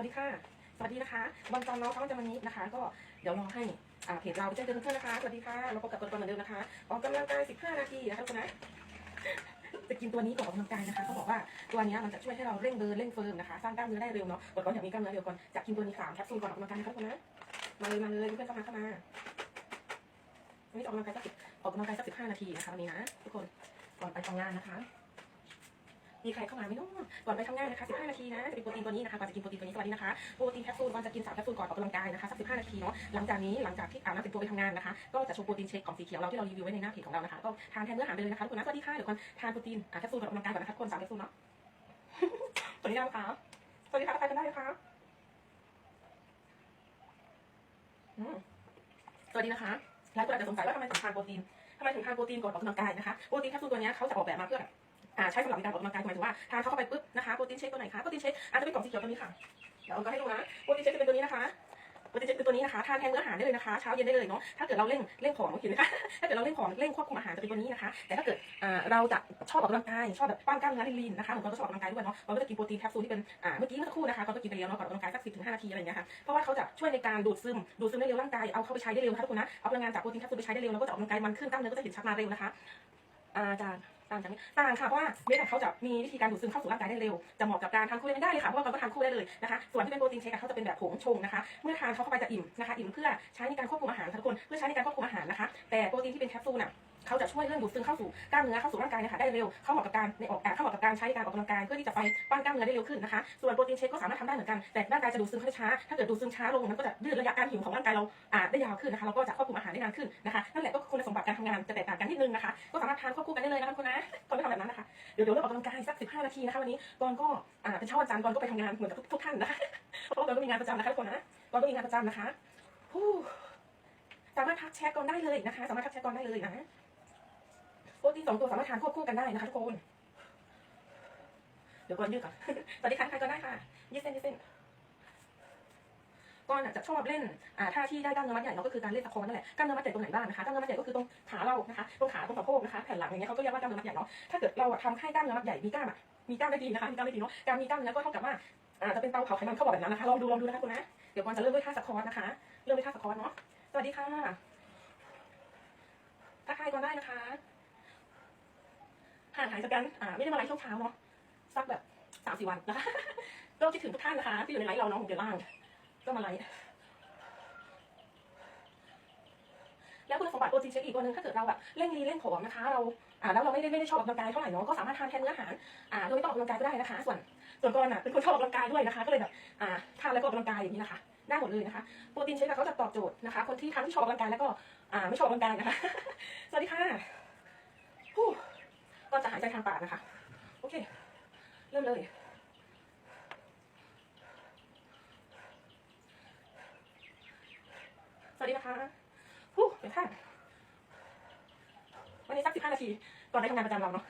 วัสดีค่ะ สวัสดีนะคะ วันจันทร์เนาะวันจันทร์วันนี้นะคะ ก็เดี๋ยวรอให้อ่าเพจเราไปแจ้งเตือนเพื่อนนะคะ สวัสดีค่ะ เราพบกับตัวตนเหมือนเดิมนะคะ ออกกำลังกาย15 นาทีนะคะทุกคนนะจะกินตัวนี้ก่อนออกกำลังกายนะคะเขาบอกว่าตัวนี้มันจะช่วยให้เราเร่งเดินเร่งเฟิร์มนะคะ สร้างกล้ามเนื้อได้เร็วเนาะกดก่อนอยากมีกล้ามเนื้อเร็วก่อนจะกินตัวนี้สามแคปซูลก่อนออกกำลังกายนะคะทุกคนนะ มาเลยมาเลยเพื่อนเข้ามาเข้ามาวันนี้ออกกำลังกายสักสิบออกกำลังกายสักสิบห้านาทีนะคะวันนี้นะทุกคนก่อนไปทำงานนะคะ มีใครเข้ามาไหมเนาะก่อนไปทำงานนะคะ 15 นาทีนะจะเป็นโปรตีนตัวนี้นะคะก่อนจะกินโปรตีนตัวนี้สวัสดีนะคะโปรตีนแคปซูลก่อนจะกิน3แคปซูลก่อนออกกำลังกายนะคะสัก15 นาทีเนาะหลังจากนี้หลังจากที่อาบน้ำเป็นตัวไปทำงานนะคะก็จะโชว์โปรตีนเชคของสีเขียวเราที่เรารีวิวไว้ในหน้าเพจของเรานะคะก็ทานแทนเนื้ออาหารไปเลยนะคะทุกคนนะสวัสดีค่ะเดี๋ยวก่อนทานโปรตีนอ่าแคปซูลก่อนออกกำลังกายก่อนนะคะทุกคน3แคปซูลเนาะสวัสดีนะคะสวัสดีค่ะทักทายกันได้เลยค่ะสวัสดีนะคะหลายคนอาจจะสงสัยว่าทำไมถึงทานโปรตีนทำไมถึงทานโปรตีนก่อนออกกำลังกายนะคะโปรตีนแคปซูลตัวนี้เขาจะออกแบบมาเพื่อ อ่าใช้สำหรับในการออกกำลังกายหมายถึงว่าทานเข้าไปปุ๊บนะคะโปรตีนเชคตัวไหนคะโปรตีนเชคอาจจะเป็นกล่องสีเขียวตัวนี้ค่ะเดี๋ยวเอาก็ให้ดูนะโปรตีนเชคจะเป็นตัวนี้นะคะโปรตีนเชคเป็นตัวนี้นะคะทานแทนมื้ออาหารได้เลยนะคะเช้าเย็นได้เลยเนาะถ้าเกิดเราเร่งเร่งของเห็นไหมคะถ้าเกิดเราเร่งของเร่งควบคุมอาหารจะเป็นตัวนี้นะคะ แต่ถ้าเกิดอ่าเราจะชอบออกกำลังกายชอบแบบปั้นกล้ามเนื้อลีนๆนะคะเหมือนเราก็ชอบออกกำลังกายด้วยเนาะเราก็จะกินโปรตีนแคปซูลที่เป็นอ่าเมื่อกี้เมื่อสักครู่นะคะเราก็กินไปแล้วเนาะก่อนออกกำลังกายสักสิบถึงห้านาทีอะไรอย่างเงี้ยค่ะเพราะว่าเขาจะช่วยในการดูดซึมดูดซึมได้เร็วร่างกายเอาเข้าไปใช้ได้เร็วนะคะทุกคนนะเอาพลังงานจากโปรตีนแคปซูลไปใช้ได้เร็วแล้วก็จะออกกำลังกายมันขึ้นกล้ามเนื้อก็จะเห็นชัดมาเร็วนะคะอาจารย์ ต่างจากนี้ต่างค่ะเพราะว่าเม็ดของเขาจะมีวิธีการดูดซึมเข้าสู่ร่างกายได้เร็วจะเหมาะกับการทานคู่เล่นได้เลยค่ะเพราะว่าเราก็ทานคู่ได้เลยนะคะส่วนที่เป็นโปรตีนเชคเขาจะเป็นแบบผงชงนะคะเมื่อทานเขาเข้าไปจะอิ่มนะคะอิ่มเพื่อใช้ในการควบคุมอาหารทุกคนเพื่อใช้ในการควบคุมอาหารนะคะ แต่โปรตีนที่เป็นแคปซูลน่ะ เขาจะช่วยเรื่องดูดซึมเข้าสู่กล้ามเนื้อเข้าสู่ร่างกายนะคะได้เร็ว เข้าเหมาะกับการในออกอ่าเข้าเหมาะกับการใช้ในการออกกำลังกายเพื่อที่จะไปปั้นกล้ามเนื้อได้เร็วขึ้นนะคะ ส่วนโปรตีนเชคก็สามารถทำได้เหมือนกัน แต่ร่างกายจะดูดซึมได้ช้า ถ้าเกิดดูดซึมช้าลงมันก็จะยืดระยะการหิวของร่างกายเราอ่าได้ยาวขึ้นนะคะเราก็จะควบคุมอาหารได้นานขึ้นนะคะนั่นแหละก็คุณสมบัติการทำงานจะแตกต่างกันนิดนึงนะคะก็สามารถทานควบคู่กันได้เลยนะคะคุณนะก่อนไม่ทำแบบนั้นนะคะเดี๋ยวเดี๋ยวเริ่มออกกำลังกายสัก15 นาทีนะคะวันนี้ก่อนก็อ่าเป็นเช้าวันจันทร์ก่อนก็ไปทำงานเหมือนกับทุกท่านนะคะเพราะก่อนก็มีงานประจำนะคะทุกคนนะก่อนก็มีงานประจำนะคะสามารถทักแชทก่อนได้เลยนะคะ สามารถทักแชทก่อนได้เลยนะ โปรตีนสองตัวสามารถทานควบคู่กันได้นะคะทุกคนเดี๋ยวก่อนยืดก่อนสวัสดีค่ะใครก็ได้ค่ะยืดเส้นยืดเส้นก่อนจะชอบเล่นอ่าท่าที่ได้กล้ามเนื้อมัดใหญ่เนาะก็คือการเล่นตะโคนนั่นแหละกล้ามเนื้อมัดใหญ่ตรงไหนบ้างนะคะกล้ามเนื้อมัดใหญ่ก็คือตรงขาเรานะคะตรงขาตรงสะโพกนะคะแผ่นหลังอย่างเงี้ยเขาก็เรียกว่ากล้ามเนื้อมัดใหญ่เนาะถ้าเกิดเราอะทำให้กล้ามเนื้อมัดใหญ่มีกล้ามอะมีกล้ามได้ดีนะคะมีกล้ามได้ดีเนาะการมีกล้ามเนื้อก็เท่ากับว่าอ่าจะเป็นเตาเผาไขมันเขาบอกแบบนั้นนะคะลองดูลองดูนะคะคุณนะเดี๋ยวก่อนจะเริ่มด้วยท่าสควอตนะคะ เริ่มด้วยท่าสควอตเนาะสวัสดีค่ะทักทายก่อนได้นะคะ ห่างหายจากกันอ่าไม่ได้มาไลฟ์ช่วงเช้าเนาะสักแบบสามสี่วันนะคะก็คิดถึงทุกท่านนะคะ ที่อยู่ในไลฟ์เราเนาะเดี๋ยวล่าง ก็มาไลฟ์แล้วคุณสมบัติโปรตีนเชคอีกตัวหนึ่งถ้าเกิดเราแบบเร่งรีเร่งผอมนะคะ เราอ่าแล้วเราไม่ได้ไม่ได้ชอบออกกำลังกายเท่าไหร่เนาะก็สามารถทานแทนเนื้ออาหารอ่าโดยไม่ต้องออกกำลังกายก็ได้นะคะ ส่วนส่วนก่อนอะเป็นคนชอบออกกำลังกายด้วยนะคะ ก็เลยแบบอ่าทานแล้วก็ออกกำลังกายอย่างนี้นะคะได้หมดเลยนะคะโปรตีนเชคเขาจะตอบโจทย์นะคะ คนที่ทั้งที่ชอบออกกำลังกายแล้วก็อ่าไม่ชอบออกกำลังกายนะคะสวัสดีค่ะ ก็จะหายใจทางปากนะคะ โอเค เริ่มเลยสวัสดีนะคะฮู้เดี๋ยวค่ะวันนี้สักสิบห้านาที ก่อนไปทำงานประจำเราเนาะ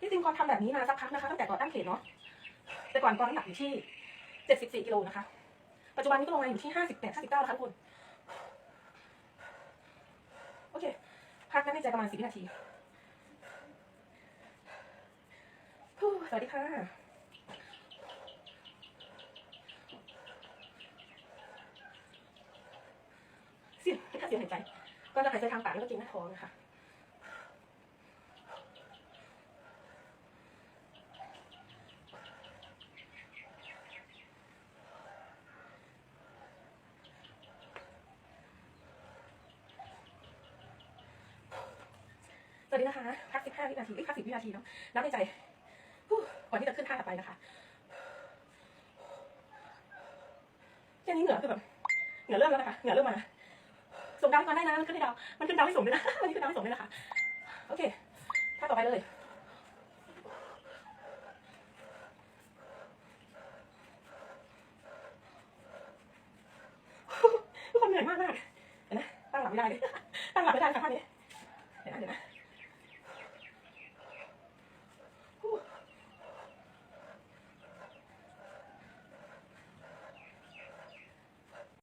ที่จริงก่อนทำแบบนี้มาสักพักนะคะตั้งแต่ก่อนตั้งเพจเนาะแต่ก่อนก่อนน้ำหนักอยู่ที่เจ็ดสิบสี่กิโลนะคะ ปัจจุบันนี้ก็ลงมาอยู่ที่ห้าสิบแปดห้าสิบเก้าแล้วค่ะทุกคน โอเค พักนั้นในใจประมาณสิบวินาทีสวัสดีค่ะ เสียงเสียงหายใจ ก็จะหายใจทางปากแล้วก็กินหน้าท้องนะคะ วัสดีนะคะพัก15วินาทีเอ้ยพัก10วินาทีเนาะนับในใจก่อนที่จะขึ้นท่าต่อไปนะคะแค่นี้เหงื่อคือแบบเหงื่อเริ่มแล้วนะคะเหงื่อเริ่มมาส่งดาวให้ก่อนได้นะมันขึ้นให้ดาวมันขึ้นดาวให้ส่งด้วยนะมันขึ้นดาวให้ส่งด้วยนะคะโอเคท่าต่อไปเลยทุกคนเหนื่อยมากมากเห็นไหมตั้งหลับไม่ได้เลยตั้งหลับไม่ได้ค่ะท่านี้